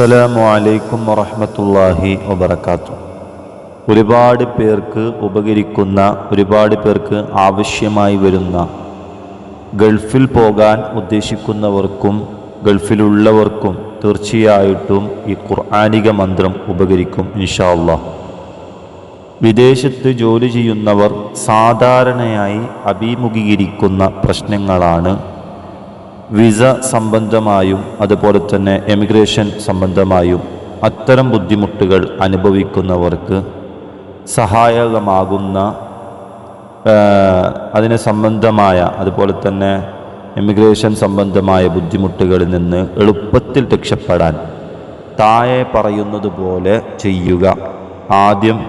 അസ്സലാമു അലൈക്കും വറഹമത്തല്ലാഹി വബർക്കാത്തു ഒരുപാട് പേർക്ക് ഉപകരിക്കുന്ന ഒരുപാട് പേർക്ക് ആവശ്യമായി വരുന്ന ഗൾഫിൽ പോകാൻ ഉദ്ദേശിക്കുന്നവർക്കും ഗൾഫിലുള്ളവർക്കും തീർച്ചയായിട്ടും ഈ ഖുർആാനിക മന്ത്രം ഉപകരിക്കും ഇൻഷാ അള്ളാഹ് വിദേശത്ത് ജോലി ചെയ്യുന്നവർ സാധാരണയായി അഭിമുഖീകരിക്കുന്ന പ്രശ്നങ്ങളാണ് വിസ സംബന്ധമായും അതുപോലെ തന്നെ എമിഗ്രേഷൻ സംബന്ധമായും അത്തരം ബുദ്ധിമുട്ടുകൾ അനുഭവിക്കുന്നവർക്ക് സഹായകമാകുന്ന അതിനെ സംബന്ധമായ അതുപോലെ തന്നെ എമിഗ്രേഷൻ സംബന്ധമായ ബുദ്ധിമുട്ടുകളിൽ നിന്ന് എളുപ്പത്തിൽ രക്ഷപ്പെടാൻ താഴെ പറയുന്നത് പോലെ ചെയ്യുക. ആദ്യം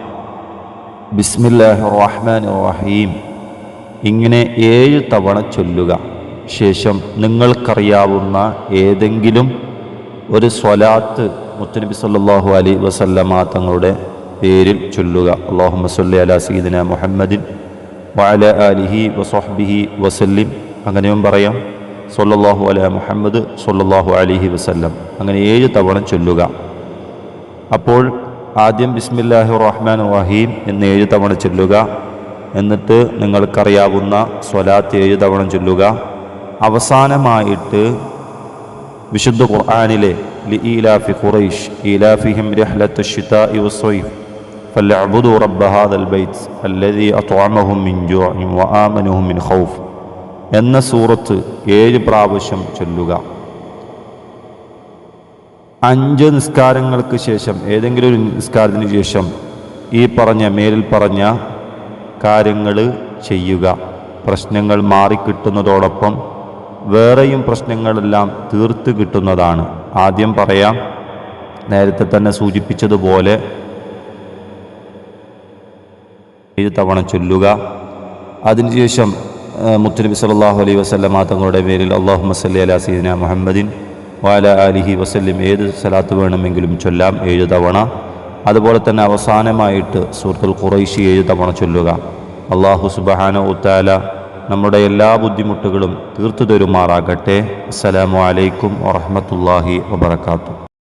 ബിസ്മില്ലാഹ് റഹ്മാൻ റഹീം ഇങ്ങനെ ഏഴ് തവണ ചൊല്ലുക. ശേഷം നിങ്ങൾക്കറിയാവുന്ന ഏതെങ്കിലും ഒരു സ്വലാത്ത് മുത്തനബി സല്ലാഹു അലി വസല്ലമ തങ്ങളുടെ പേരിൽ ചൊല്ലുക. അള്ളാഹു സല്ലി അല സീദിന മുഹമ്മദിൻ വാല ആലിഹി വസഹ്ബിഹി വസല്ലിം. അങ്ങനെയും പറയാം സല്ലല്ലാഹു അല മുഹമ്മദ് സല്ലല്ലാഹു അലിഹി വസല്ലം. അങ്ങനെ ഏഴ് തവണ ചൊല്ലുക. അപ്പോൾ ആദ്യം ബിസ്മില്ലാഹി റഹ്മാൻ റഹീം എന്ന് ഏഴ് തവണ ചൊല്ലുക. എന്നിട്ട് നിങ്ങൾക്കറിയാവുന്ന സ്വലാത്ത് ഏഴ് തവണ ചൊല്ലുക. അവസാനമായിട്ട് വിശുദ്ധ ഖുർആാനിലെ ലഇലാഫി ഖുറൈഷ് ഇലാഫിഹിം രഹ്ലത്ത് الشتاء والصيف فليعبدوا رب هذا البيت الذي أطعمهم من جوع وآمنهم من خوف എന്ന സൂറത്ത് ഏഴ് പ്രാവശ്യം ചൊല്ലുക അഞ്ച് നിസ്കാരങ്ങൾക്ക് ശേഷം ഏതെങ്കിലും ഒരു നിസ്കാരത്തിന് ശേഷം ഈ പറഞ്ഞ മേലിൽ പറഞ്ഞ കാര്യങ്ങൾ ചെയ്യുക പ്രശ്നങ്ങൾ മാറിക്കിട്ടുന്നതോടൊപ്പം വേറെയും പ്രശ്നങ്ങളെല്ലാം തീർത്ത് കിട്ടുന്നതാണ്. ആദ്യം പറയാം നേരത്തെ തന്നെ സൂചിപ്പിച്ചതുപോലെ ഏഴ് തവണ ചൊല്ലുക. അതിനുശേഷം മുത്തുനബി സല്ലല്ലാഹു അലൈഹി വസ്ലം തങ്ങളുടെ പേരിൽ അള്ളാഹു മസല്ലി അല സീദിന മുഹമ്മദിൻ വാല അലിഹി വസല്ലിം ഏത് സലാത്ത് വേണമെങ്കിലും ചൊല്ലാം ഏഴ് തവണ. അതുപോലെ തന്നെ അവസാനമായിട്ട് സുഹൃത്തുൽ ഖുറൈശി ഏഴ് തവണ ചൊല്ലുക. അള്ളാഹു സുബഹാന ഉത്താല നമ്മുടെ എല്ലാ ബുദ്ധിമുട്ടുകളും തീർത്തു തരുമാറാകട്ടെ അസ്സലാമു അലൈക്കും വറഹ്മത്തുള്ളാഹി വബറകാതുഹു.